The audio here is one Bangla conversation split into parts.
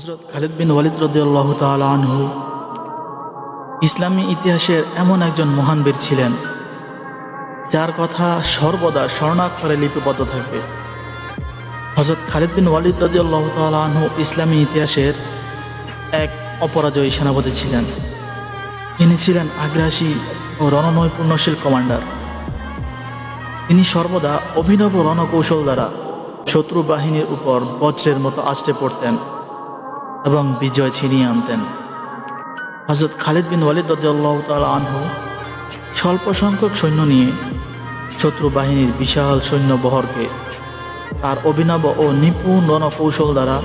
হজরত খালিদ বিন ওয়ালিদ রদিয়াল্লাহ তাআলা আনহু ইসলামী ইতিহাসের এমন একজন মহান বীর ছিলেন, যার কথা সর্বদা স্বর্ণাক্ষরে লিপিবদ্ধ থাকবে। হজরত খালিদ বিন ওয়ালিদ রদিয়াল্লাহ তাআলা আনহু ইসলামী ইতিহাসের এক অপরাজয়ী সেনাপতি ছিলেন। তিনি ছিলেন আগ্রাসী ও রণনৈপুণ্যশীল কমান্ডার। তিনি সর্বদা অভিনব রণকৌশল দ্বারা শত্রু বাহিনীর উপর বজ্রের মতো আছড়ে পড়তেন। এবং বিজয় ছিনিয়ে আনতেন। হজরত খালিদ বিন ওয়ালিদ রদিয়াল্লাহ তাল আনহু স্বল্প সংখ্যক সৈন্য নিয়ে শত্রু বাহিনীর বিশাল সৈন্য বহরকে তার অভিনব ও নিপুণ রণকৌশল দ্বারা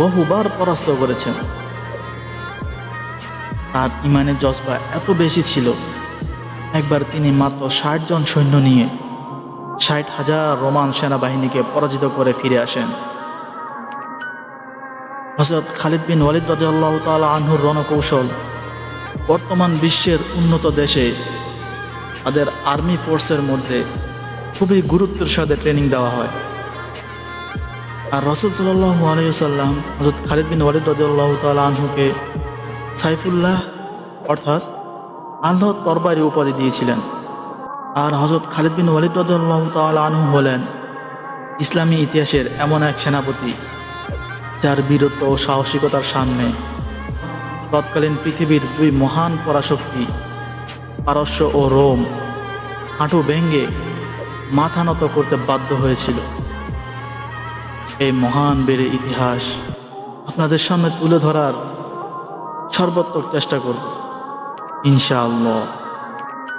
বহুবার পরাস্ত করেছেন। তার ইমানের জজবা এত বেশি ছিল, একবার তিনি মাত্র ষাট জন সৈন্য নিয়ে ষাট হাজার রোমান সেনাবাহিনীকে পরাজিত করে ফিরে আসেন। হজরত খালিদ বিন ওয়ালিদ রাজিয়াল্লাহ তাআলা আনহুর রণকৌশল বর্তমান বিশ্বের উন্নত দেশে তাদের আর্মি ফোর্সের মধ্যে খুবই গুরুত্বের সাথে ট্রেনিং দেওয়া হয়। আর রসুল সাল্লাহ আলাইসাল্লাম হজরত খালিদ বিন ওয়ালিদ রাজিয়াল্লাহ তাআলা আনহুকে সাইফুল্লাহ অর্থাৎ আল্লাহ তরবারি উপাধি দিয়েছিলেন। আর হজরত খালিদ বিন ওয়ালিদ রাজিয়াল্লাহ তাআলা আনহু হলেন ইসলামী ইতিহাসের এমন এক সেনাপতি যার বীরত্ব ও সাহসিকতার সামনে তৎকালীন পৃথিবীর দুই মহান পরাশক্তি, পারস্য ও রোম, হাঁটু ভেঙ্গে মাথা নত করতে বাধ্য হয়েছিল। এই মহান বীরের ইতিহাস আপনাদের সামনে তুলে ধরার সর্বোত্তর চেষ্টা করব। ইনশাআল্লাহ।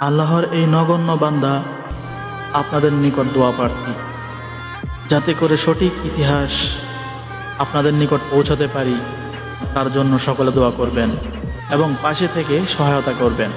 আল্লাহর এই নগণ্য বান্দা আপনাদের নিকট দোয়া প্রার্থী। যাতে করে সঠিক ইতিহাস আপনাদের নিকট পৌঁছাতে পারি তার জন্য সকলে দোয়া করবেন এবং পাশে থেকে সহায়তা করবেন।